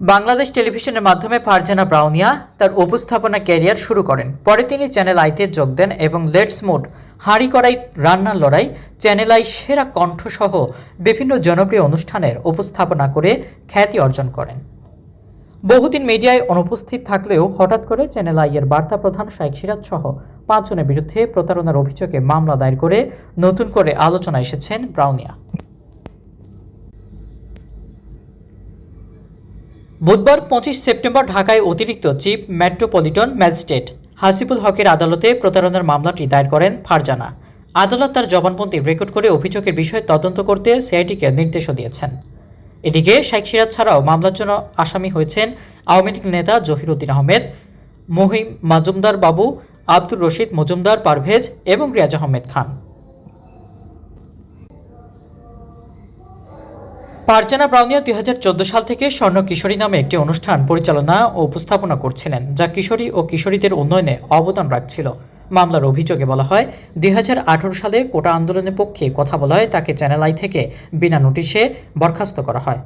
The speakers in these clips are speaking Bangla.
বাংলাদেশ টেলিভিশনের মাধ্যমে ফারজানা ব্রাউনিয়া তার উপস্থাপনা ক্যারিয়ার শুরু করেন। পরে তিনি চ্যানেল আইতে যোগ দেন এবং লেটস মুড, হাঁড়ি কড়াই, রান্নার লড়াই, চ্যানেল আই সেরা কণ্ঠসহ বিভিন্ন জনপ্রিয় অনুষ্ঠানের উপস্থাপনা করে খ্যাতি অর্জন করেন। বহুদিন মিডিয়ায় অনুপস্থিত থাকলেও হঠাৎ করে চ্যানেল আইয়ের বার্তা প্রধান শাইক সিরাজ সহ পাঁচজনের বিরুদ্ধে প্রতারণার অভিযোগে মামলা দায়ের করে নতুন করে আলোচনা এসেছেন ব্রাউনিয়া। বুধবার পঁচিশ সেপ্টেম্বর ঢাকায় অতিরিক্ত চিফ মেট্রোপলিটন ম্যাজিস্ট্রেট হাসিবুল হকের আদালতে প্রতারণার মামলাটি দায়ের করেন ফারজানা। আদালত তার জবানবন্দি রেকর্ড করে অভিযোগের বিষয়ে তদন্ত করতে সিআইটিকে নির্দেশও দিয়েছেন। এদিকে শেখ সিরাজ ছাড়াও মামলার জন্য আসামি হয়েছেন আওয়ামী লীগ নেতা জহিরুদ্দিন আহমেদ, মহিম মাজুমদার বাবু, আব্দুর রশিদ মজুমদার পারভেজ এবং রিয়াজ আহমেদ খান। ফারজানা ব্রাউনিয়া দুই হাজার সাল থেকে স্বর্ণ কিশোরী নামে একটি অনুষ্ঠান পরিচালনা ও উপস্থাপনা করছিলেন, যা কিশোরী ও কিশোরীদের উন্নয়নে অবদান রাখছিল। মামলার অভিযোগে বলা হয়, দুই হাজার আঠেরো সালে কোটা আন্দোলনের পক্ষে কথা বলা হয়, তাকে চ্যানেল আই থেকে বিনা নোটিশে বরখাস্ত করা হয়।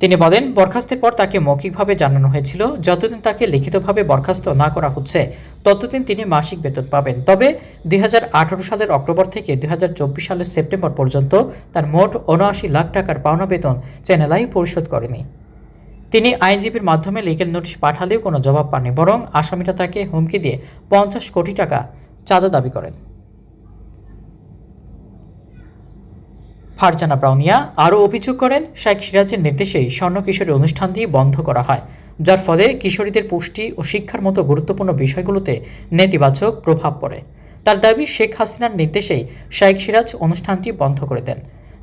তিনি বলেন, বরখাস্তের পর তাকে মৌখিকভাবে জানানো হয়েছিল, যতদিন তাকে লিখিতভাবে বরখাস্ত না করা হচ্ছে, ততদিন তিনি মাসিক বেতন পাবেন। তবে দুই হাজার আঠারো সালের অক্টোবর থেকে দুই হাজার চব্বিশ সালের সেপ্টেম্বর পর্যন্ত তার মোট উনআশি লাখ টাকার পাওনা বেতন চ্যানেলাই পরিশোধ করেনি। তিনি আইনজীবীর মাধ্যমে লিগেল নোটিশ পাঠালেও কোনো জবাব পাননি, বরং আসামিরা তাকে হুমকি দিয়ে পঞ্চাশ কোটি টাকা চাঁদা দাবি করেন। ফারজানা ব্রাউনিয়া আরও অভিযোগ করেন শেখ সিরাজের নির্দেশেই স্বর্ণ কিশোরী অনুষ্ঠানটি বন্ধ করা হয়, যার ফলে কিশোরীদের পুষ্টি ও শিক্ষার মতো গুরুত্বপূর্ণ বিষয়গুলোতে নেতিবাচক প্রভাব পড়ে। তার দাবি, শেখ হাসিনার নির্দেশেই শেখ সিরাজ অনুষ্ঠানটি বন্ধ করে দেন,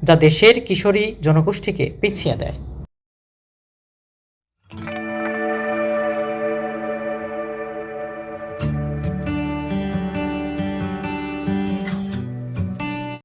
যা দেশের কিশোরী জনগোষ্ঠীকে পিছিয়ে দেয়।